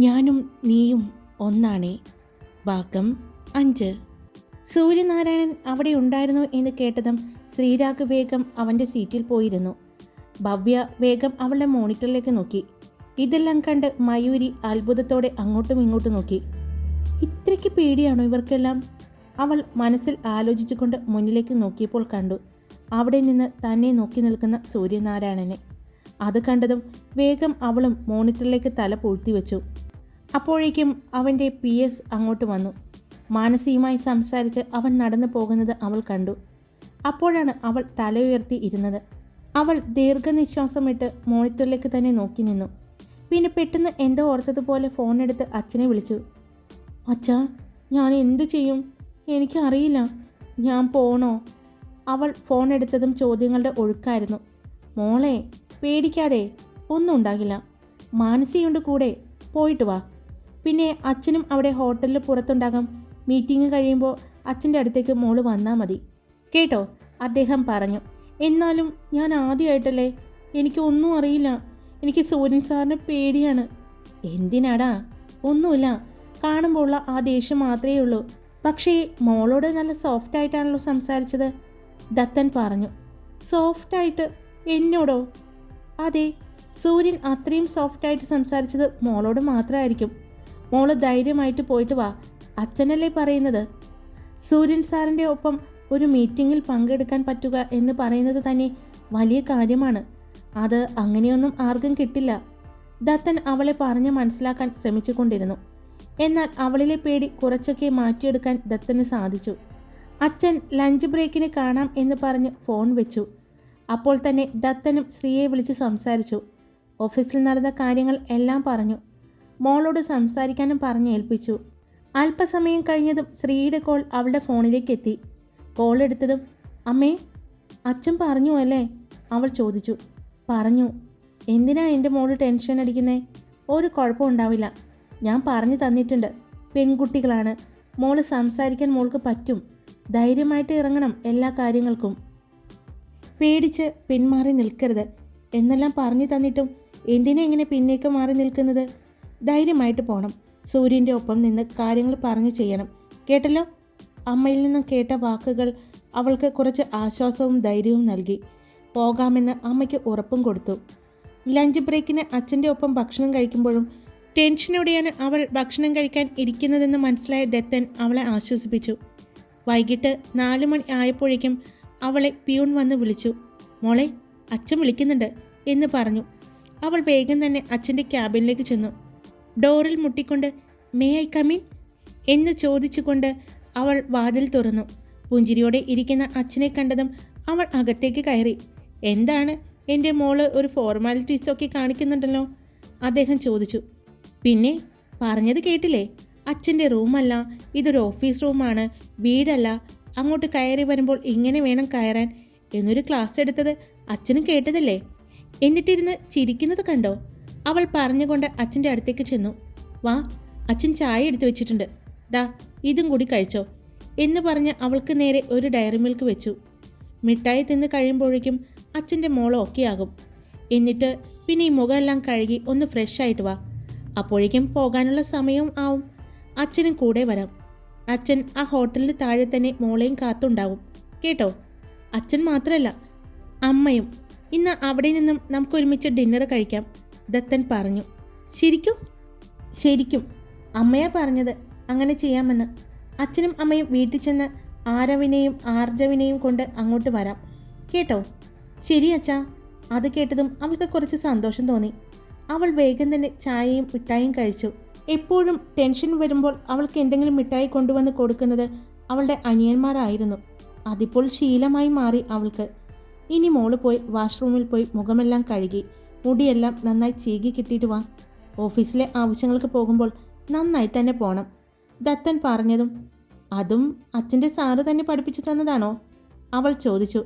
ഞാനും നീയും ഒന്നാണേ. ഭാഗം അഞ്ച്. സൂര്യനാരായണൻ അവിടെ ഉണ്ടായിരുന്നു എന്ന് കേട്ടതും ശ്രീരാഗ് വേഗം അവന്റെ സീറ്റിൽ പോയിരുന്നു. ഭവ്യ വേഗം അവളുടെ മോണിറ്ററിലേക്ക് നോക്കി. ഇതെല്ലാം കണ്ട് മയൂരി അത്ഭുതത്തോടെ അങ്ങോട്ടും ഇങ്ങോട്ടും നോക്കി. ഇത്രയ്ക്ക് പേടിയാണോ ഇവർക്കെല്ലാം? അവൾ മനസ്സിൽ ആലോചിച്ചുകൊണ്ട് മുന്നിലേക്ക് നോക്കിയപ്പോൾ കണ്ടു. അവിടെ നിന്ന് തന്നെ നോക്കി നിൽക്കുന്ന സൂര്യനാരായണനെ. അത് കണ്ടതും വേഗം അവളും മോണിറ്ററിലേക്ക് തല പൂഴ്ത്തി വെച്ചു. അപ്പോഴേക്കും അവന്റെ പി എസ് അങ്ങോട്ട് വന്നു. മാനസികമായി സംസാരിച്ച് അവൻ നടന്നു പോകുന്നത് അവൾ കണ്ടു. അപ്പോഴാണ് അവൾ തലയുയർത്തി ഇരുന്നത്. അവൾ ദീർഘനിശ്വാസമിട്ട് മോണിറ്ററിലേക്ക് തന്നെ നോക്കി നിന്നു. പിന്നെ പെട്ടെന്ന് എന്തോ ഓർത്തതുപോലെ ഫോൺ എടുത്ത് അച്ഛനെ വിളിച്ചു. അച്ഛാ ഞാൻ എന്തു ചെയ്യും? എനിക്കറിയില്ല. ഞാൻ പോണോ? അവൾ ഫോൺ എടുത്തതും ചോദ്യങ്ങളുടെ ഒഴുക്കായിരുന്നു. മോളെ പേടിക്കാതെ ഒന്നും ഉണ്ടാകില്ല. മാനസിയുണ്ട് കൂടെ പോയിട്ട് വാ. പിന്നെ അച്ഛനും അവിടെ ഹോട്ടലിൽ പുറത്തുണ്ടാകും. മീറ്റിംഗ് കഴിയുമ്പോൾ അച്ഛന്റെ അടുത്തേക്ക് മോൾ വന്നാൽ മതി. കേട്ടോ? അദ്ദേഹം പറഞ്ഞു. എന്നാലും ഞാൻ ആദ്യമായിട്ടല്ലേ? എനിക്ക് ഒന്നും അറിയില്ല. എനിക്ക് സൂര്യൻ സാറിന് പേടിയാണ്. എന്തിനാടാ? ഒന്നുമില്ല. കാണുമ്പോൾ ഉള്ള ആ ദേഷ്യം മാത്രമേ ഉള്ളൂ. പക്ഷേ മോളോട് നല്ല സോഫ്റ്റ് ആയിട്ടാണല്ലോ സംസാരിച്ചത്. ദത്തൻ പറഞ്ഞു. സോഫ്റ്റായിട്ട് എന്നോടോ? അതെ സൂര്യൻ അത്രയും സോഫ്റ്റായിട്ട് സംസാരിച്ചത് മോളോട് മാത്രമായിരിക്കും. മോൾ ധൈര്യമായിട്ട് പോയിട്ട് വാ. അച്ഛനല്ലേ പറയുന്നത്? സൂര്യൻ സാറിന്റെ ഒപ്പം ഒരു മീറ്റിങ്ങിൽ പങ്കെടുക്കാൻ പറ്റുക എന്ന് പറയുന്നത് തന്നെ വലിയ കാര്യമാണ്. അത് അങ്ങനെയൊന്നും ആർക്കും കിട്ടില്ല. ദത്തൻ അവളെ പറഞ്ഞ് മനസ്സിലാക്കാൻ ശ്രമിച്ചുകൊണ്ടിരുന്നു. എന്നാൽ അവളിലെ പേടി കുറച്ചൊക്കെ മാറ്റിയെടുക്കാൻ ദത്തന് സാധിച്ചു. അച്ഛൻ ലഞ്ച് ബ്രേക്കിന് കാണാം എന്ന് പറഞ്ഞ് ഫോൺ വെച്ചു. അപ്പോൾ തന്നെ ദത്തനും ശ്രീയെ വിളിച്ച് സംസാരിച്ചു. ഓഫീസിൽ നടന്ന കാര്യങ്ങൾ എല്ലാം പറഞ്ഞു. മോളോട് സംസാരിക്കാനും പറഞ്ഞ് ഏൽപ്പിച്ചു. അല്പസമയം കഴിഞ്ഞതും ശ്രീയുടെ കോൾ അവളുടെ ഫോണിലേക്ക് എത്തി. കോൾ എടുത്തതും അമ്മേ അച്ഛൻ പറഞ്ഞു അല്ലേ? അവൾ ചോദിച്ചു. പറഞ്ഞു. എന്തിനാ എന്റെ മോൾ ടെൻഷൻ അടിക്കുന്നേ? ഒരു കുഴപ്പം ഉണ്ടാവില്ല. ഞാൻ പറഞ്ഞു തന്നിട്ടുണ്ട്. പെൺകുട്ടികളാണ്. മോൾ സംസാരിക്കാൻ മോൾക്ക് പറ്റും. ധൈര്യമായിട്ട് ഇറങ്ങണം എല്ലാ കാര്യങ്ങൾക്കും. പേടിച്ച് പിന്മാറി നിൽക്കരുത്. എന്നെല്ലാം പറഞ്ഞു തന്നിട്ടും എന്തിനെ ഇങ്ങനെ പിന്നേക്ക് മാറി നിൽക്കുന്നത്? ധൈര്യമായിട്ട് പോകണം സൂര്യന്റെ ഒപ്പം നിന്ന് കാര്യങ്ങൾ പറഞ്ഞു ചെയ്യണം. കേട്ടല്ലോ? അമ്മയിൽ നിന്നും കേട്ട വാക്കുകൾ അവൾക്ക് കുറച്ച് ആശ്വാസവും ധൈര്യവും നൽകി. പോകാമെന്ന് അമ്മയ്ക്ക് ഉറപ്പും കൊടുത്തു. ലഞ്ച് ബ്രേക്കിന് അച്ഛന്റെ ഒപ്പം ഭക്ഷണം കഴിക്കുമ്പോഴും ടെൻഷനോടെയാണ് അവൾ ഭക്ഷണം കഴിക്കാൻ ഇരിക്കുന്നതെന്ന് മനസ്സിലായ ദത്തൻ അവളെ ആശ്വസിപ്പിച്ചു. വൈകിട്ട് നാലു മണി ആയപ്പോഴേക്കും അവളെ പിയൂൺ വന്ന് വിളിച്ചു. മോളെ അച്ഛൻ വിളിക്കുന്നുണ്ട് എന്ന് പറഞ്ഞു. അവൾ വേഗം തന്നെ അച്ഛന്റെ ക്യാബിനിലേക്ക് ചെന്നു. ഡോറിൽ മുട്ടിക്കൊണ്ട് മേ ഐ കമിൻ എന്ന് ചോദിച്ചുകൊണ്ട് അവൾ വാതിൽ തുറന്നു. പുഞ്ചിരിയോടെ ഇരിക്കുന്ന അച്ഛനെ കണ്ടതും അവൾ അകത്തേക്ക് കയറി. എന്താണ്? എന്റെ മോൾ ഒരു ഫോർമാലിറ്റീസൊക്കെ കാണിക്കുന്നുണ്ടല്ലോ? അദ്ദേഹം ചോദിച്ചു. പിന്നെ പറഞ്ഞത് കേട്ടില്ലേ? അച്ഛന്റെ റൂമല്ല ഇതൊരു ഓഫീസ് റൂമാണ് വീടല്ല. അങ്ങോട്ട് കയറി വരുമ്പോൾ ഇങ്ങനെ വേണം കയറാൻ. എന്നൊരു ക്ലാസ് എടുത്തത് അച്ഛനും കേട്ടതല്ലേ? എന്നിട്ടിരുന്ന് ചിരിക്കുന്നത് കണ്ടോ? അവൾ പറഞ്ഞുകൊണ്ട് അച്ഛന്റെ അടുത്തേക്ക് ചെന്നു. വാ അച്ഛൻ ചായ എടുത്തു വെച്ചിട്ടുണ്ട്. ദാ ഇതും കൂടി കഴിച്ചോ. എന്ന് പറഞ്ഞ് അവൾക്ക് നേരെ ഒരു ഡയറി മിൽക്ക് വെച്ചു. മിഠായി തിന്ന് കഴിയുമ്പോഴേക്കും അച്ഛന്റെ ഓക്കെ ആകും. എന്നിട്ട് പിന്നെ ഈ മുഖമെല്ലാം കഴുകി ഒന്ന് ഫ്രഷ് ആയിട്ട് വാ. അപ്പോഴേക്കും പോകാനുള്ള സമയവും ആവും. അച്ഛനും കൂടെ വരാം. അച്ഛൻ ആ ഹോട്ടലിന് താഴെ തന്നെ മോളെയും കാത്തുണ്ടാവും. കേട്ടോ? അച്ഛൻ മാത്രമല്ല അമ്മയും. ഇന്ന് അവിടെ നിന്നും നമുക്ക് ഒരുമിച്ച് ഡിന്നർ കഴിക്കാം. ദത്തൻ പറഞ്ഞു ശരിക്കും? ശരിക്കും. അമ്മയാ പറഞ്ഞത്. അങ്ങനെ ചെയ്യാമെന്ന്. അച്ഛനും അമ്മയും വീട്ടിൽ ചെന്ന് ആരവിനെയും ആർജവിനെയും കൊണ്ട് അങ്ങോട്ട് വരാം. കേട്ടോ? ശരി അച്ഛാ. അത് കേട്ടതും അവൾക്ക് കുറച്ച് സന്തോഷം തോന്നി. അവൾ വേഗം തന്നെ ചായയും മിഠായും കഴിച്ചു. എപ്പോഴും ടെൻഷൻ വരുമ്പോൾ അവൾക്ക് എന്തെങ്കിലും മിഠായി കൊണ്ടുവന്ന് കൊടുക്കുന്നത് അവളുടെ അനിയന്മാരായിരുന്നു. അതിപ്പോൾ ശീലമായി മാറി അവൾക്ക്. ഇനി മോൾ പോയി വാഷ്റൂമിൽ പോയി മുഖമെല്ലാം കഴുകി. മുടിയെല്ലാം നന്നായി ചീകി കിട്ടിയിട്ട് വാ. ഓഫീസിലെ ആവശ്യങ്ങൾക്ക് പോകുമ്പോൾ നന്നായി തന്നെ പോണം. ദത്തൻ പറഞ്ഞതും അതും അച്ഛന്റെ സാറ് തന്നെ പഠിപ്പിച്ചു തന്നതാണോ? അവൾ ചോദിച്ചു.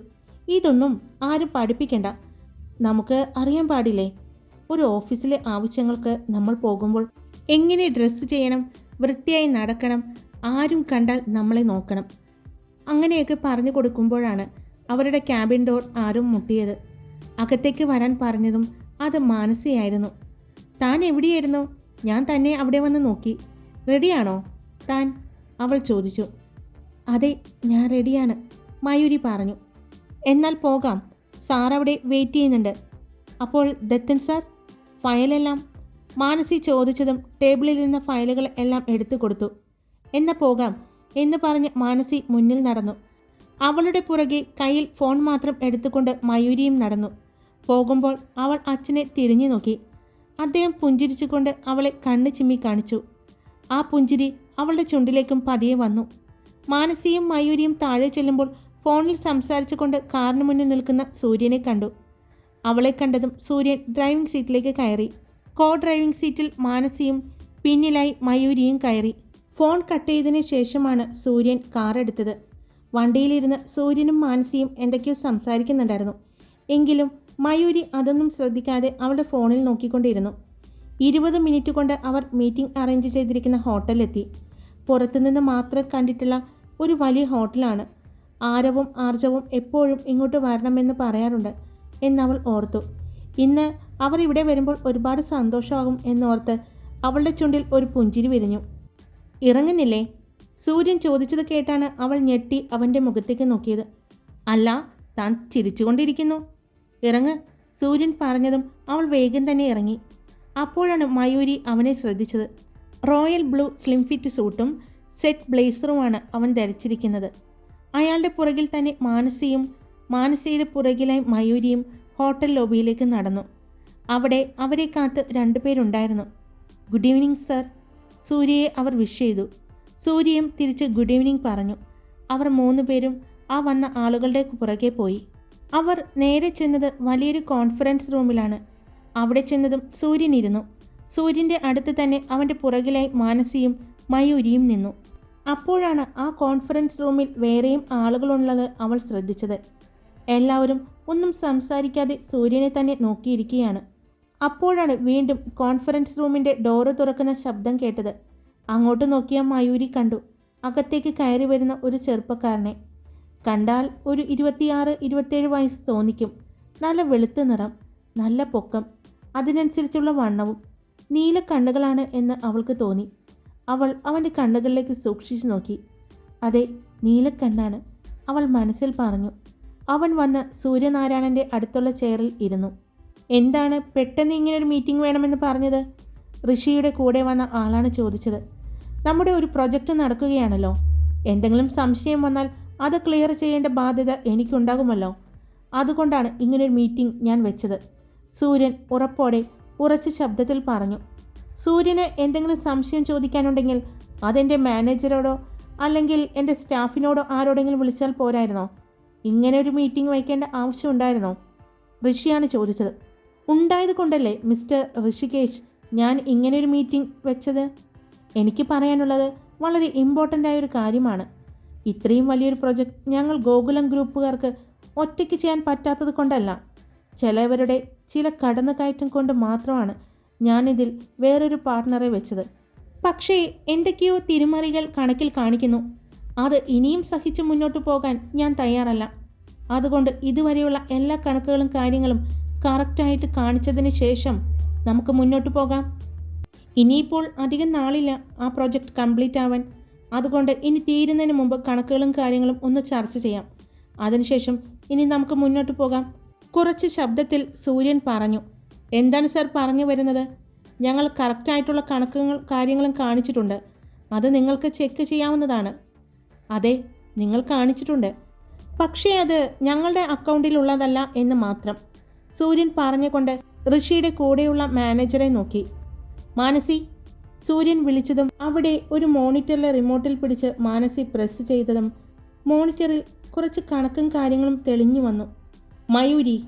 ഇതൊന്നും ആരും പഠിപ്പിക്കണ്ട. നമുക്ക് അറിയാൻ പാടില്ലേ? ഒരു ഓഫീസിലെ ആവശ്യങ്ങൾക്ക് നമ്മൾ പോകുമ്പോൾ എങ്ങനെ ഡ്രസ്സ് ചെയ്യണം വൃത്തിയായി നടക്കണം ആരും കണ്ടാൽ നമ്മളെ നോക്കണം. അങ്ങനെയൊക്കെ പറഞ്ഞു കൊടുക്കുമ്പോഴാണ് അവരുടെ ക്യാബിൻ ഡോർ ആരും മുട്ടിയത്. അകത്തേക്ക് വരാൻ പറഞ്ഞതും അത് മാനസിയായിരുന്നു. താൻ എവിടെയായിരുന്നു? ഞാൻ തന്നെ അവിടെ വന്ന് നോക്കി. റെഡിയാണോ? താൻ? അവൾ ചോദിച്ചു. അതെ ഞാൻ റെഡിയാണ് മയൂരി പറഞ്ഞു. എന്നാൽ പോകാം. സാർ അവിടെ വെയിറ്റ് ചെയ്യുന്നുണ്ട്. അപ്പോൾ ദത്തൻ സാർ ഫയലെല്ലാം? മാനസി ചോദിച്ചതും ടേബിളിലിരുന്ന ഫയലുകൾ എല്ലാം എടുത്തു കൊടുത്തു. എന്നാ പോകാം എന്ന് പറഞ്ഞ് മാനസി മുന്നിൽ നടന്നു. അവളുടെ പുറകെ കയ്യിൽ ഫോൺ മാത്രം എടുത്തുകൊണ്ട് മയൂരിയും നടന്നു. പോകുമ്പോൾ അവൾ അച്ഛനെ തിരിഞ്ഞു നോക്കി. അദ്ദേഹം പുഞ്ചിരിച്ചുകൊണ്ട് അവളെ കണ്ണ് ചിമ്മി കാണിച്ചു. ആ പുഞ്ചിരി അവളുടെ ചുണ്ടിലേക്കും പതിയെ വന്നു. മാനസിയും മയൂരിയും താഴെ ചെല്ലുമ്പോൾ ഫോണിൽ സംസാരിച്ചുകൊണ്ട് കാറിന് മുന്നിൽ നിൽക്കുന്ന സൂര്യനെ കണ്ടു. അവളെ കണ്ടതും സൂര്യൻ ഡ്രൈവിംഗ് സീറ്റിലേക്ക് കയറി. കോ ഡ്രൈവിംഗ് സീറ്റിൽ മാനസിയും പിന്നിലായി മയൂരിയും കയറി. ഫോൺ കട്ട് ചെയ്തതിന് ശേഷമാണ് സൂര്യൻ കാർ എടുത്തത്. വണ്ടിയിലിരുന്ന് സൂര്യനും മാനസിയും എന്തൊക്കെയോ സംസാരിക്കുന്നുണ്ടായിരുന്നു. എങ്കിലും മയൂരി അതൊന്നും ശ്രദ്ധിക്കാതെ അവളുടെ ഫോണിൽ നോക്കിക്കൊണ്ടിരുന്നു. ഇരുപത് മിനിറ്റ് കൊണ്ട് അവർ മീറ്റിംഗ് അറേഞ്ച് ചെയ്തിരിക്കുന്ന ഹോട്ടലിലെത്തി. പുറത്തുനിന്ന് മാത്രം കണ്ടിട്ടുള്ള ഒരു വലിയ ഹോട്ടലാണ്. ആരവും ആർജവും എപ്പോഴും ഇങ്ങോട്ട് വരണമെന്ന് പറയാറുണ്ട് എന്നവൾ ഓർത്തു. ഇന്ന് അവർ ഇവിടെ വരുമ്പോൾ ഒരുപാട് സന്തോഷമാകും എന്നോർത്ത് അവളുടെ ചുണ്ടിൽ ഒരു പുഞ്ചിരി വിരിഞ്ഞു. ഇറങ്ങുന്നില്ലേ? സൂര്യൻ ചോദിച്ചത് കേട്ടാണ് അവൾ ഞെട്ടി അവന്റെ മുഖത്തേക്ക് നോക്കിയത്. അല്ല താൻ ചിരിച്ചുകൊണ്ടിരിക്കുന്നു. ഇറങ്ങ്. സൂര്യൻ പറഞ്ഞതും അവൾ വേഗം തന്നെ ഇറങ്ങി. അപ്പോഴാണ് മയൂരി അവനെ ശ്രദ്ധിച്ചത്. റോയൽ ബ്ലൂ സ്ലിം ഫിറ്റ് സൂട്ടും സെറ്റ് ബ്ലേസറുമാണ് അവൻ ധരിച്ചിരിക്കുന്നത്. അയാളുടെ പുറകിൽ തന്നെ മാനസിയും മാനസിയുടെ പുറകിലായി മയൂരിയും ഹോട്ടൽ ലോബിയിലേക്ക് നടന്നു. അവിടെ അവരെ കാത്ത് രണ്ടുപേരുണ്ടായിരുന്നു ഗുഡ് ഈവനിങ് സർ. സൂര്യയെ അവർ വിഷ് ചെയ്തു. സൂര്യയും തിരിച്ച് ഗുഡ് ഈവനിങ് പറഞ്ഞു. അവർ മൂന്ന് പേരും ആ വന്ന ആളുകളുടെ പുറകെ പോയി. അവർ നേരെ ചെന്നത് വലിയൊരു കോൺഫറൻസ് റൂമിലാണ് അവിടെ ചെന്നതും സൂര്യൻ ഇരുന്നു. സൂര്യന്റെ അടുത്ത് തന്നെ അവന്റെ പുറകിലായി മാനസിയും മയൂരിയും നിന്നു. അപ്പോഴാണ് ആ കോൺഫറൻസ് റൂമിൽ വേറെയും ആളുകളുള്ളത് അവൾ ശ്രദ്ധിച്ചത്. എല്ലാവരും ഒന്നും സംസാരിക്കാതെ സൂര്യനെ തന്നെ നോക്കിയിരിക്കുകയാണ്. അപ്പോഴാണ് വീണ്ടും കോൺഫറൻസ് റൂമിന്റെ ഡോറ് തുറക്കുന്ന ശബ്ദം കേട്ടത്. അങ്ങോട്ട് നോക്കിയ മയൂരി കണ്ടു. അകത്തേക്ക് കയറി വരുന്ന ഒരു ചെറുപ്പക്കാരനെ. കണ്ടാൽ ഒരു ഇരുപത്തിയാറ് ഇരുപത്തേഴ് വയസ്സ് തോന്നിക്കും. നല്ല വെളുത്ത നിറം നല്ല പൊക്കം അതിനനുസരിച്ചുള്ള വണ്ണവും നീല കണ്ണുകളാണ് എന്ന് അവൾക്ക് തോന്നി. അവൾ അവന്റെ കണ്ണുകളിലേക്ക് സൂക്ഷിച്ചു നോക്കി. അതെ നീലക്കണ്ണാണ് അവൾ മനസ്സിൽ പറഞ്ഞു. അവൻ വന്ന് സൂര്യനാരായണന്റെ അടുത്തുള്ള ചെയറിൽ ഇരുന്നു. എന്താണ് പെട്ടെന്ന് ഇങ്ങനെ ഒരു മീറ്റിംഗ് വേണമെന്ന് പറഞ്ഞത്? ഋഷിയുടെ കൂടെ വന്ന ആളാണ് ചോദിച്ചത്. നമ്മുടെ ഒരു പ്രൊജക്റ്റ് നടക്കുകയാണല്ലോ. എന്തെങ്കിലും സംശയം വന്നാൽ അത് ക്ലിയർ ചെയ്യേണ്ട ബാധ്യത എനിക്കുണ്ടാകുമല്ലോ. അതുകൊണ്ടാണ് ഇങ്ങനൊരു മീറ്റിംഗ് ഞാൻ വെച്ചത്. സൂര്യൻ ഉറപ്പോടെ ഉറച്ച ശബ്ദത്തിൽ പറഞ്ഞു. സൂര്യന് എന്തെങ്കിലും സംശയം ചോദിക്കാനുണ്ടെങ്കിൽ അതെന്റെ മാനേജറോടോ അല്ലെങ്കിൽ എന്റെ സ്റ്റാഫിനോടോ ആരോടെങ്കിലും വിളിച്ചാൽ പോരായിരുന്നോ? ഇങ്ങനെ ഒരു മീറ്റിംഗ് വയ്ക്കേണ്ട ആവശ്യമുണ്ടായിരുന്നോ ഋഷിയാണ് ചോദിച്ചത്. ഉണ്ടായത് കൊണ്ടല്ലേ മിസ്റ്റർ ഋഷികേഷ് ഞാൻ ഇങ്ങനെ ഒരു മീറ്റിംഗ് വെച്ചത്? എനിക്ക് പറയാനുള്ളത് വളരെ ഇമ്പോർട്ടന്റ് ആയ ഒരു കാര്യമാണ്. ഇത്രയും വലിയൊരു പ്രൊജക്റ്റ് ഞങ്ങൾ ഗോകുലം ഗ്രൂപ്പുകാർക്ക് ഒറ്റയ്ക്ക് ചെയ്യാൻ പറ്റാത്തത് കൊണ്ടല്ല. ചിലവരുടെ ചില കടന്നുകയറ്റം കൊണ്ട് മാത്രമാണ് ഞാനിതിൽ വേറൊരു പാർട്ട്ണറെ വെച്ചത്. പക്ഷേ എന്തൊക്കെയോ തിരിമറികൾ കണക്കിൽ കാണിക്കുന്നു. അത് ഇനിയും സഹിച്ച് മുന്നോട്ട് പോകാൻ ഞാൻ തയ്യാറല്ല. അതുകൊണ്ട് ഇതുവരെയുള്ള എല്ലാ കണക്കുകളും കാര്യങ്ങളും കറക്റ്റായിട്ട് കാണിച്ചതിന് ശേഷം നമുക്ക് മുന്നോട്ട് പോകാം. ഇനിയിപ്പോൾ അധികം നാളില്ല ആ പ്രോജക്റ്റ് കംപ്ലീറ്റ് ആവാൻ. അതുകൊണ്ട് ഇനി തീരുന്നതിന് മുമ്പ് കണക്കുകളും കാര്യങ്ങളും ഒന്ന് ചർച്ച ചെയ്യാം. അതിനുശേഷം ഇനി നമുക്ക് മുന്നോട്ട് പോകാം. കുറച്ച് ശബ്ദത്തിൽ സൂര്യൻ പറഞ്ഞു എന്താണ് സർ പറഞ്ഞു വരുന്നത്? ഞങ്ങൾ കറക്റ്റായിട്ടുള്ള കണക്കുകൾ കാര്യങ്ങളും കാണിച്ചിട്ടുണ്ട്. അത് നിങ്ങൾക്ക് ചെക്ക് ചെയ്യാവുന്നതാണ്. അതെ നിങ്ങൾ കാണിച്ചിട്ടുണ്ട്. പക്ഷേ അത് ഞങ്ങളുടെ അക്കൗണ്ടിലുള്ളതല്ല എന്ന് മാത്രം. സൂര്യൻ പറഞ്ഞുകൊണ്ട് ഋഷിയുടെ കൂടെയുള്ള മാനേജറെ നോക്കി. മാനസി സൂര്യൻ വിളിച്ചതും അവിടെ ഒരു മോണിറ്ററിലെ റിമോട്ടിൽ പിടിച്ച് മാനസി പ്രസ് ചെയ്തതും മോണിറ്ററിൽ കുറച്ച് കണക്കും കാര്യങ്ങളും തെളിഞ്ഞു വന്നു. മയൂരി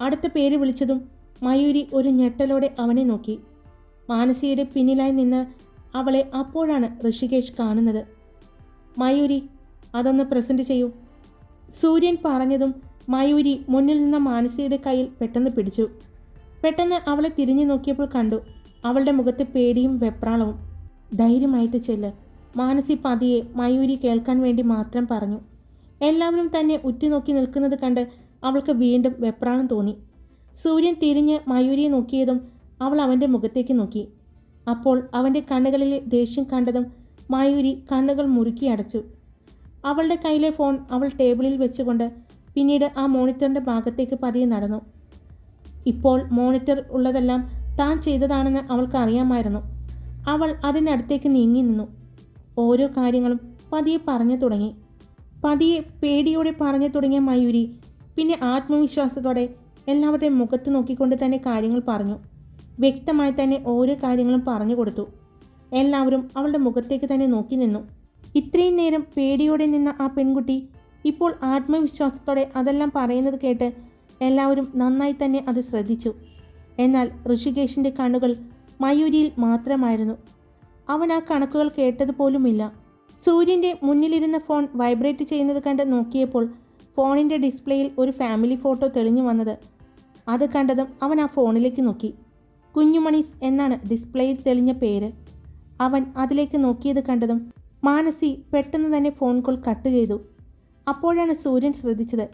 അടുത്ത പേര് വിളിച്ചതും മയൂരി ഒരു ഞെട്ടലോടെ അവനെ നോക്കി. മാനസിയുടെ പിന്നിലായി നിന്ന് അവളെ അപ്പോഴാണ് ഋഷികേഷ് കാണുന്നത്. മയൂരി അതൊന്ന് പ്രസന്റ് ചെയ്യൂ. സൂര്യൻ പറഞ്ഞതും മയൂരി മുന്നിൽ നിന്ന മാനസിയുടെ കയ്യിൽ പെട്ടെന്ന് പിടിച്ചു. പെട്ടെന്ന് അവളെ തിരിഞ്ഞു നോക്കിയപ്പോൾ കണ്ടു അവളുടെ മുഖത്ത് പേടിയും വെപ്രാളവും. ധൈര്യമായിട്ട് ചെല്ല്. മാനസി പതിയെ മയൂരി കേൾക്കാൻ വേണ്ടി മാത്രം പറഞ്ഞു. എല്ലാവരും തന്നെ ഉറ്റുനോക്കി നിൽക്കുന്നത് കണ്ട് അവൾക്ക് വീണ്ടും വെപ്രാളം തോന്നി. സൂര്യൻ തിരിഞ്ഞ് മയൂരിയെ നോക്കിയതും അവൾ അവന്റെ മുഖത്തേക്ക് നോക്കി. അപ്പോൾ അവന്റെ കണ്ണുകളിലെ ദേഷ്യം കണ്ടതും മയൂരി കണ്ണുകൾ മുറുക്കി അടച്ചു. അവളുടെ കയ്യിലെ ഫോൺ അവൾ ടേബിളിൽ വെച്ചുകൊണ്ട് പിന്നീട് ആ മോണിറ്ററിന്റെ ഭാഗത്തേക്ക് പതിയെ നടന്നു. ഇപ്പോൾ മോണിറ്റർ ഉള്ളതെല്ലാം താൻ ചെയ്തതാണെന്ന് അവൾക്ക് അറിയാമായിരുന്നു. അവൾ അതിനടുത്തേക്ക് നീങ്ങി നിന്നു. ഓരോ കാര്യങ്ങളും പതിയെ പറഞ്ഞു തുടങ്ങി. പതിയെ പേടിയോടെ പറഞ്ഞു തുടങ്ങിയ മയൂരി പിന്നെ ആത്മവിശ്വാസത്തോടെ എല്ലാവരുടെയും മുഖത്ത് നോക്കിക്കൊണ്ട് തന്നെ കാര്യങ്ങൾ പറഞ്ഞു. വ്യക്തമായി തന്നെ ഓരോ കാര്യങ്ങളും പറഞ്ഞു കൊടുത്തു. എല്ലാവരും അവളുടെ മുഖത്തേക്ക് തന്നെ നോക്കി നിന്നു. ഇത്രയും നേരം പേടിയോടെ നിന്ന ആ പെൺകുട്ടി ഇപ്പോൾ ആത്മവിശ്വാസത്തോടെ അതെല്ലാം പറയുന്നത് കേട്ട് എല്ലാവരും നന്നായി തന്നെ അത് ശ്രദ്ധിച്ചു. എന്നാൽ ഋഷികേശിന്റെ കണ്ണുകൾ മയൂരിയിൽ മാത്രമായിരുന്നു. അവൻ ആ കണക്കുകൾ കേട്ടതുപോലുമില്ല. സൂര്യന്റെ മുന്നിലിരുന്ന ഫോൺ വൈബ്രേറ്റ് ചെയ്യുന്നത് കണ്ട് നോക്കിയപ്പോൾ ഫോണിന്റെ ഡിസ്പ്ലേയിൽ ഒരു ഫാമിലി ഫോട്ടോ തെളിഞ്ഞു വന്നത്. അത് കണ്ടതും അവൻ ആ ഫോണിലേക്ക് നോക്കി. കുഞ്ഞുമണീസ് എന്നാണ് ഡിസ്പ്ലേയിൽ തെളിഞ്ഞ പേര്. അവൻ അതിലേക്ക് നോക്കിയത് കണ്ടതും മാനസി പെട്ടെന്ന് തന്നെ ഫോൺ കോൾ കട്ട് ചെയ്തു. അപ്പോഴാണ് സൂര്യൻ ശ്രദ്ധിച്ചത്.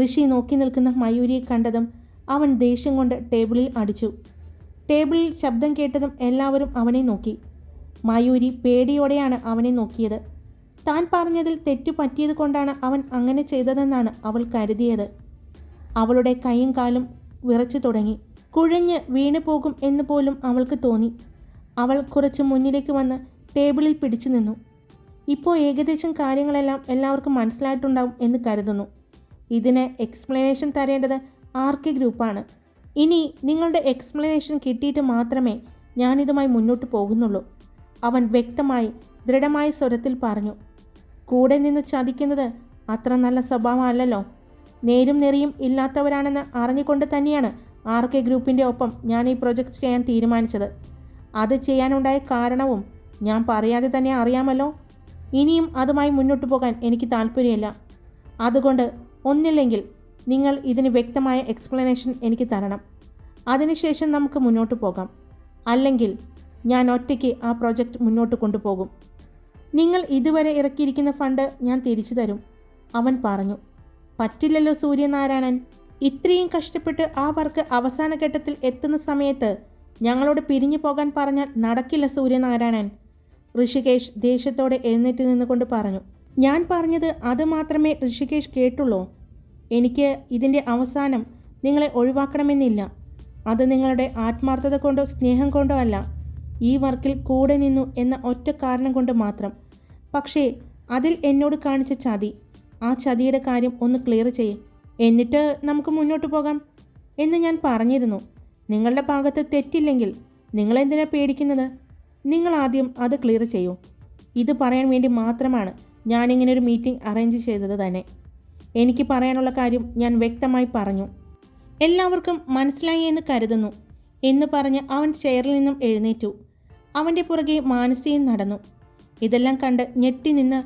ഋഷി നോക്കി നിൽക്കുന്ന മയൂരിയെ കണ്ടതും അവൻ ദേഷ്യം കൊണ്ട് ടേബിളിൽ അടിച്ചു. ടേബിളിൽ ശബ്ദം കേട്ടതും എല്ലാവരും അവനെ നോക്കി. മയൂരി പേടിയോടെയാണ് അവനെ നോക്കിയത്. താൻ പറഞ്ഞതിൽ തെറ്റു പറ്റിയത് കൊണ്ടാണ് അവൻ അങ്ങനെ ചെയ്തതെന്നാണ് അവൾ കരുതിയത്. അവളുടെ കൈയും കാലും വിറച്ചു തുടങ്ങി. കുഴഞ്ഞ് വീണു പോകും എന്ന് പോലും അവൾക്ക് തോന്നി. അവൾ കുറച്ച് മുന്നിലേക്ക് വന്ന് ടേബിളിൽ പിടിച്ചു നിന്നു. ഇപ്പോൾ ഏകദേശം കാര്യങ്ങളെല്ലാം എല്ലാവർക്കും മനസ്സിലായിട്ടുണ്ടാവും എന്ന് കരുതുന്നു. ഇതിന് എക്സ്പ്ലനേഷൻ തരേണ്ടത് ആർ കെ ഗ്രൂപ്പാണ്. ഇനി നിങ്ങളുടെ എക്സ്പ്ലനേഷൻ കിട്ടിയിട്ട് മാത്രമേ ഞാനിതുമായി മുന്നോട്ട് പോകുന്നുള്ളൂ. അവൻ വ്യക്തമായി ദൃഢമായ സ്വരത്തിൽ പറഞ്ഞു. കൂടെ നിന്ന് ചതിക്കുന്നത് അത്ര നല്ല സ്വഭാവമല്ലല്ലോ. നേരും നെറിയും ഇല്ലാത്തവരാണെന്ന് അറിഞ്ഞുകൊണ്ട് തന്നെയാണ് ആർ കെ ഗ്രൂപ്പിന്റെ ഒപ്പം ഞാൻ ഈ പ്രൊജക്റ്റ് ചെയ്യാൻ തീരുമാനിച്ചത്. അത് ചെയ്യാനുണ്ടായ കാരണവും ഞാൻ പറയാതെ തന്നെ അറിയാമല്ലോ. ഇനിയും അതുമായി മുന്നോട്ട് പോകാൻ എനിക്ക് താല്പര്യമില്ല. അതുകൊണ്ട് ഒന്നില്ലെങ്കിൽ നിങ്ങൾ ഇതിന് വ്യക്തമായ എക്സ്പ്ലനേഷൻ എനിക്ക് തരണം. അതിനുശേഷം നമുക്ക് മുന്നോട്ട് പോകാം. അല്ലെങ്കിൽ ഞാൻ ഒറ്റയ്ക്ക് ആ പ്രോജക്റ്റ് മുന്നോട്ട് കൊണ്ടുപോകും. നിങ്ങൾ ഇതുവരെ ഇറക്കിയിരിക്കുന്ന ഫണ്ട് ഞാൻ തിരിച്ചു തരും അവൻ പറഞ്ഞു. പറ്റില്ലല്ലോ സൂര്യനാരായണൻ. ഇത്രയും കഷ്ടപ്പെട്ട് ആ വർക്ക് അവസാന ഘട്ടത്തിൽ എത്തുന്ന സമയത്ത് ഞങ്ങളോട് പിരിഞ്ഞു പോകാൻ പറഞ്ഞാൽ നടക്കില്ല സൂര്യനാരായണൻ. ഋഷികേഷ് ദേഷ്യത്തോടെ എഴുന്നേറ്റ് നിന്നുകൊണ്ട് പറഞ്ഞു. ഞാൻ പറഞ്ഞത് അത് മാത്രമേ ഋഷികേഷ് കേട്ടുള്ളൂ. എനിക്ക് ഇതിന്റെ അവസാനം നിങ്ങളെ ഒഴിവാക്കണമെന്നില്ല. അത് നിങ്ങളുടെ ആത്മാർത്ഥത കൊണ്ടോ സ്നേഹം കൊണ്ടോ അല്ല. ഈ വർക്കിൽ കൂടെ നിന്നു എന്ന ഒറ്റ കാരണം കൊണ്ട് മാത്രം. പക്ഷേ അതിൽ എന്നോട് കാണിച്ച ചതി. ആ ചതിയുടെ കാര്യം ഒന്ന് ക്ലിയർ ചെയ്യേ. എന്നിട്ട് നമുക്ക് മുന്നോട്ട് പോകാം. എന്ന് ഞാൻ പറഞ്ഞിരുന്നു. നിങ്ങളുടെ ഭാഗത്ത് തെറ്റില്ലെങ്കിൽ നിങ്ങളെന്തിനാ പേടിക്കുന്നത്? നിങ്ങൾ ആദ്യം അത് ക്ലിയർ ചെയ്യൂ. ഇത് പറയാൻ വേണ്ടി മാത്രമാണ് ഞാനിങ്ങനെ ഒരു മീറ്റിംഗ് അറേഞ്ച് ചെയ്തത് തന്നെ. എനിക്ക് പറയാനുള്ള കാര്യം ഞാൻ വ്യക്തമായി പറഞ്ഞു. എല്ലാവർക്കും മനസ്സിലായി എന്ന് കരുതുന്നു എന്ന് പറഞ്ഞ് അവൻ ചെയറിൽ നിന്നും എഴുന്നേറ്റു. അവന്റെ പുറകെ മാനസിയും നടന്നു. ഇതെല്ലാം കണ്ട് ഞെട്ടി നിന്ന്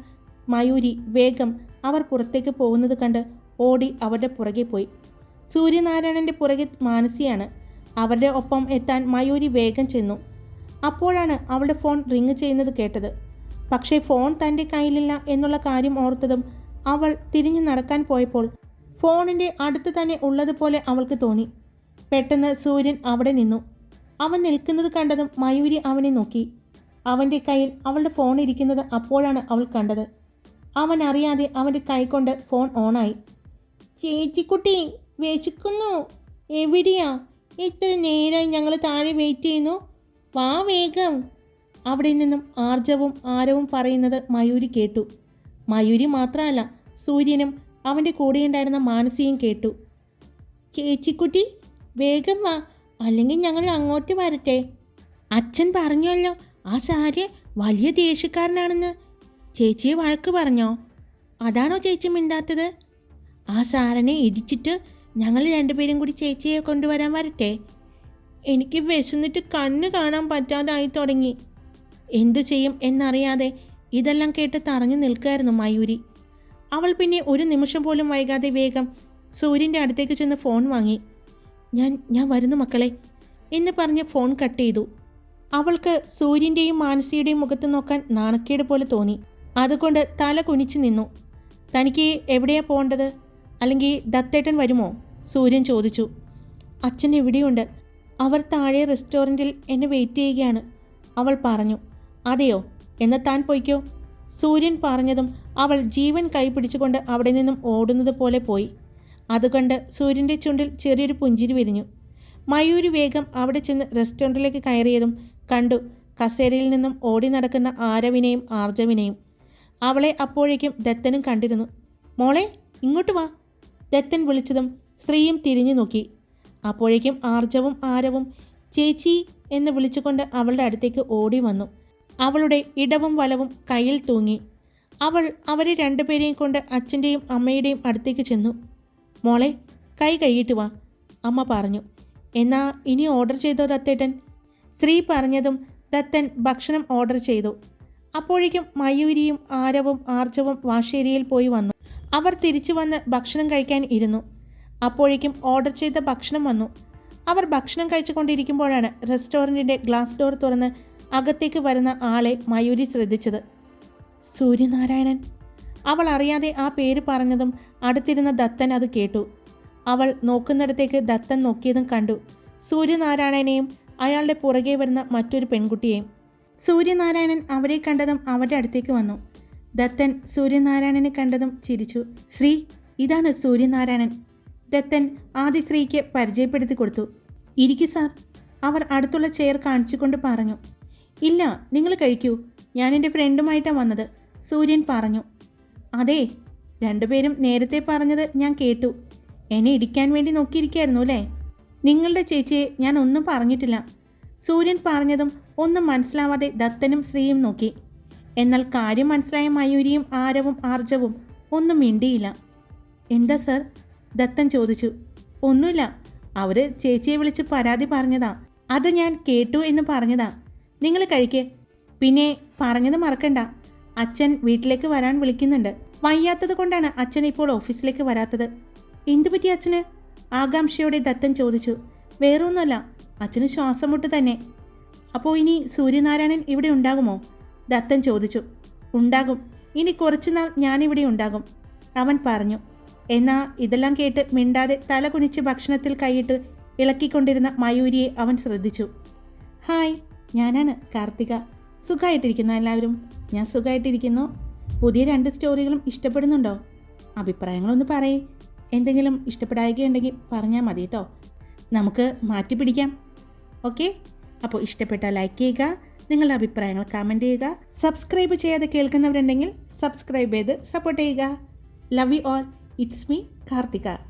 മയൂരി വേഗം അവർ പുറത്തേക്ക് പോകുന്നത് കണ്ട് ഓടി അവരുടെ പുറകെ പോയി. സൂര്യനാരായണന്റെ പുറകെ മാനസിയാണ്. അവരുടെ ഒപ്പം എത്താൻ മയൂരി വേഗം ചെന്നു. അപ്പോഴാണ് അവളുടെ ഫോൺ റിങ് ചെയ്യുന്നത് കേട്ടത്. പക്ഷേ ഫോൺ തന്റെ കയ്യിലില്ല എന്നുള്ള കാര്യം ഓർത്തതും അവൾ തിരിഞ്ഞു നടക്കാൻ പോയപ്പോൾ ഫോണിന്റെ അടുത്ത് തന്നെ ഉള്ളതുപോലെ അവൾക്ക് തോന്നി. പെട്ടെന്ന് സൂര്യൻ അവിടെ നിന്നു. അവൻ നിൽക്കുന്നത് കണ്ടതും മയൂരി അവനെ നോക്കി. അവന്റെ കയ്യിൽ അവളുടെ ഫോൺ ഇരിക്കുന്നത് അപ്പോഴാണ് അവൾ കണ്ടത്. അവൻ അറിയാതെ അവന്റെ കൈകൊണ്ട് ഫോൺ ഓണായി. ചേച്ചിക്കുട്ടി വിശക്കുന്നു. എവിടെയാ? ഇത്ര നേരായി ഞങ്ങൾ താഴെ വെയിറ്റ് ചെയ്യുന്നു. വാ വേഗം. അവിടെ നിന്നും ആർജവും ആരവും പറയുന്നത് മയൂരി കേട്ടു. മയൂരി മാത്രമല്ല സൂര്യനും അവന്റെ കൂടെയുണ്ടായിരുന്ന മാനസിയും കേട്ടു. ചേച്ചിക്കുട്ടി വേഗം വാ. അല്ലെങ്കിൽ ഞങ്ങൾ അങ്ങോട്ട് വരട്ടെ. അച്ഛൻ പറഞ്ഞല്ലോ ആ സാര് വലിയ ദേഷ്യക്കാരനാണെന്ന്. ചേച്ചിയെ വഴക്ക് പറഞ്ഞോ? അതാണോ ചേച്ചി മിണ്ടാത്തത്? ആ സാറിനെ ഇടിച്ചിട്ട് ഞങ്ങൾ രണ്ടുപേരും കൂടി ചേച്ചിയെ കൊണ്ടുവരാൻ വരട്ടെ. എനിക്ക് വിശന്നിട്ട് കണ്ണ് കാണാൻ പറ്റാതായി തുടങ്ങി. എന്തു ചെയ്യും എന്നറിയാതെ ഇതെല്ലാം കേട്ട് തറഞ്ഞു നിൽക്കായിരുന്നു മയൂരി. അവൾ പിന്നെ ഒരു നിമിഷം പോലും വൈകാതെ വേഗം സൂര്യന്റെ അടുത്തേക്ക് ചെന്ന് ഫോൺ വാങ്ങി. ഞാൻ ഞാൻ വരുന്നു മക്കളെ എന്ന് പറഞ്ഞ് ഫോൺ കട്ട് ചെയ്തു. അവൾക്ക് സൂര്യന്റെയും മാനസിയുടെയും മുഖത്ത് നോക്കാൻ നാണക്കേട് പോലെ തോന്നി. അതുകൊണ്ട് തല കുനിച്ചു നിന്നു. തനിക്ക് എവിടെയാ പോകേണ്ടത്? അല്ലെങ്കിൽ ദത്തേട്ടൻ വരുമോ? സൂര്യൻ ചോദിച്ചു. അച്ഛൻ എവിടെയുണ്ട് അവർ താഴെ റെസ്റ്റോറന്റിൽ എന്നെ വെയിറ്റ് ചെയ്യുകയാണ് അവൾ പറഞ്ഞു. അതെയോ? എന്ന് താൻ പൊയ്ക്കോ? സൂര്യൻ പറഞ്ഞതും അവൾ ജീവൻ കൈപിടിച്ചുകൊണ്ട് അവിടെ നിന്നും ഓടുന്നത് പോലെ പോയി. അതുകണ്ട് സൂര്യന്റെ ചുണ്ടിൽ ചെറിയൊരു പുഞ്ചിരി വിരിഞ്ഞു. മയൂരി വേഗം അവിടെ ചെന്ന് റെസ്റ്റോറന്റിലേക്ക് കയറിയതും കണ്ടു കസേരയിൽ നിന്നും ഓടി നടക്കുന്ന ആരവിനെയും ആർജവിനെയും. അവളെ അപ്പോഴേക്കും ദത്തനും കണ്ടിരുന്നു. മോളെ ഇങ്ങോട്ട് വാ ദത്തൻ വിളിച്ചതും സ്ത്രീയും തിരിഞ്ഞു നോക്കി. അപ്പോഴേക്കും ആർജവും ആരവും ചേച്ചി എന്ന് വിളിച്ചുകൊണ്ട് അവളുടെ അടുത്തേക്ക് ഓടി വന്നു. അവളുടെ ഇടവും വലവും കയ്യിൽ തൂങ്ങി. അവൾ അവരെ രണ്ടുപേരെയും കൊണ്ട് അച്ഛന്റെയും അമ്മയുടെയും അടുത്തേക്ക് ചെന്നു. മോളെ കൈ കഴുകിയിട്ട് വാ അമ്മ പറഞ്ഞു. എന്നാ ഇനി ഓർഡർ ചെയ്തോ ദത്തേട്ടൻ? ശ്രീ പറഞ്ഞതും ദത്തൻ ഭക്ഷണം ഓർഡർ ചെയ്തു. അപ്പോഴേക്കും മയൂരിയും ആരവും ആർജവും വാശേരിയിൽ പോയി വന്നു. അവർ തിരിച്ചു വന്ന് ഭക്ഷണം കഴിക്കാൻ ഇരുന്നു. അപ്പോഴേക്കും ഓർഡർ ചെയ്ത ഭക്ഷണം വന്നു. അവർ ഭക്ഷണം കഴിച്ചുകൊണ്ടിരിക്കുമ്പോഴാണ് റെസ്റ്റോറന്റിന്റെ ഗ്ലാസ് ഡോർ തുറന്ന് അകത്തേക്ക് വരുന്ന ആളെ മയൂരി ശ്രദ്ധിച്ചത്. സൂര്യനാരായണൻ. അവൾ അറിയാതെ ആ പേര് പറഞ്ഞതും അടുത്തിരുന്ന ദത്തൻ അത് കേട്ടു. അവൾ നോക്കുന്നിടത്തേക്ക് ദത്തൻ നോക്കിയതും കണ്ടു. സൂര്യനാരായണനെയും അയാളുടെ പുറകെ വരുന്ന മറ്റൊരു പെൺകുട്ടിയെയും. സൂര്യനാരായണൻ അവരെ കണ്ടതും അവരുടെ അടുത്തേക്ക് വന്നു. ദത്തൻ സൂര്യനാരായണനെ കണ്ടതും ചിരിച്ചു. ശ്രീ ഇതാണ് സൂര്യനാരായണൻ. ദത്തൻ ആദ്യ സ്ത്രീക്ക് പരിചയപ്പെടുത്തി കൊടുത്തു. ഇരിക്കു സാർ. അവർ അടുത്തുള്ള ചെയർ കാണിച്ചുകൊണ്ട് പറഞ്ഞു. ഇല്ല നിങ്ങൾ കഴിക്കൂ. ഞാൻ എന്റെ ഫ്രണ്ടുമായിട്ടാണ് വന്നത്. സൂര്യൻ പറഞ്ഞു. അതെ രണ്ടുപേരും നേരത്തെ പറഞ്ഞത് ഞാൻ കേട്ടു. എന്നെ ഇടിക്കാൻ വേണ്ടി നോക്കിയിരിക്കായിരുന്നു അല്ലേ? നിങ്ങളുടെ ചേച്ചിയെ ഞാൻ ഒന്നും പറഞ്ഞിട്ടില്ല. സൂര്യൻ പറഞ്ഞതും ഒന്നും മനസ്സിലാവാതെ ദത്തനും ശ്രീയും നോക്കി. എന്നാൽ കാര്യം മനസ്സിലായ മയൂരിയും ആരവും ആർജവും ഒന്നും മിണ്ടിയില്ല. എന്താ സർ? ദത്തൻ ചോദിച്ചു. ഒന്നുമില്ല അവർ ചേച്ചിയെ വിളിച്ച് പരാതി പറഞ്ഞതാ. അത് ഞാൻ കേട്ടു എന്ന് പറഞ്ഞതാ. നിങ്ങൾ കഴിക്കേ. പിന്നെ പറഞ്ഞത് മറക്കണ്ട. അച്ഛൻ വീട്ടിലേക്ക് വരാൻ വിളിക്കുന്നുണ്ട്. വയ്യാത്തത് കൊണ്ടാണ് അച്ഛൻ ഇപ്പോൾ ഓഫീസിലേക്ക് വരാത്തത്. എന്തു പറ്റി അച്ഛന്? ആകാംക്ഷയോടെ ദത്തൻ ചോദിച്ചു. വേറൊന്നുമല്ല അച്ഛന് ശ്വാസം മുട്ട് തന്നെ. അപ്പോൾ ഇനി സൂര്യനാരായണൻ ഇവിടെ ഉണ്ടാകുമോ? ദത്തൻ ചോദിച്ചു. ഉണ്ടാകും. ഇനി കുറച്ചുനാൾ ഞാനിവിടെ ഉണ്ടാകും. അവൻ പറഞ്ഞു. എന്നാൽ ഇതെല്ലാം കേട്ട് മിണ്ടാതെ തല കുനിച്ച് ഭക്ഷണത്തിൽ കൈയിട്ട് ഇളക്കിക്കൊണ്ടിരുന്ന മയൂരിയെ അവൻ ശ്രദ്ധിച്ചു. ഹായ് ഞാനാണ് കാർത്തിക. സുഖമായിട്ടിരിക്കുന്നു എല്ലാവരും. ഞാൻ സുഖമായിട്ടിരിക്കുന്നു പുതിയ രണ്ട് സ്റ്റോറികളും ഇഷ്ടപ്പെടുന്നുണ്ടോ? അഭിപ്രായങ്ങളൊന്ന് പറയേ. എന്തെങ്കിലും ഇഷ്ടപ്പെടായികയുണ്ടെങ്കിൽ പറഞ്ഞാൽ മതി കേട്ടോ നമുക്ക് മാറ്റി പിടിക്കാം. ഓക്കെ? അപ്പോൾ ഇഷ്ടപ്പെട്ടാൽ ലൈക്ക് ചെയ്യുക. നിങ്ങളുടെ അഭിപ്രായങ്ങൾ കമന്റ് ചെയ്യുക. സബ്സ്ക്രൈബ് ചെയ്യാതെ കേൾക്കുന്നവരുണ്ടെങ്കിൽ സബ്സ്ക്രൈബ് ചെയ്ത് സപ്പോർട്ട് ചെയ്യുക. Love you all it's me Karthika.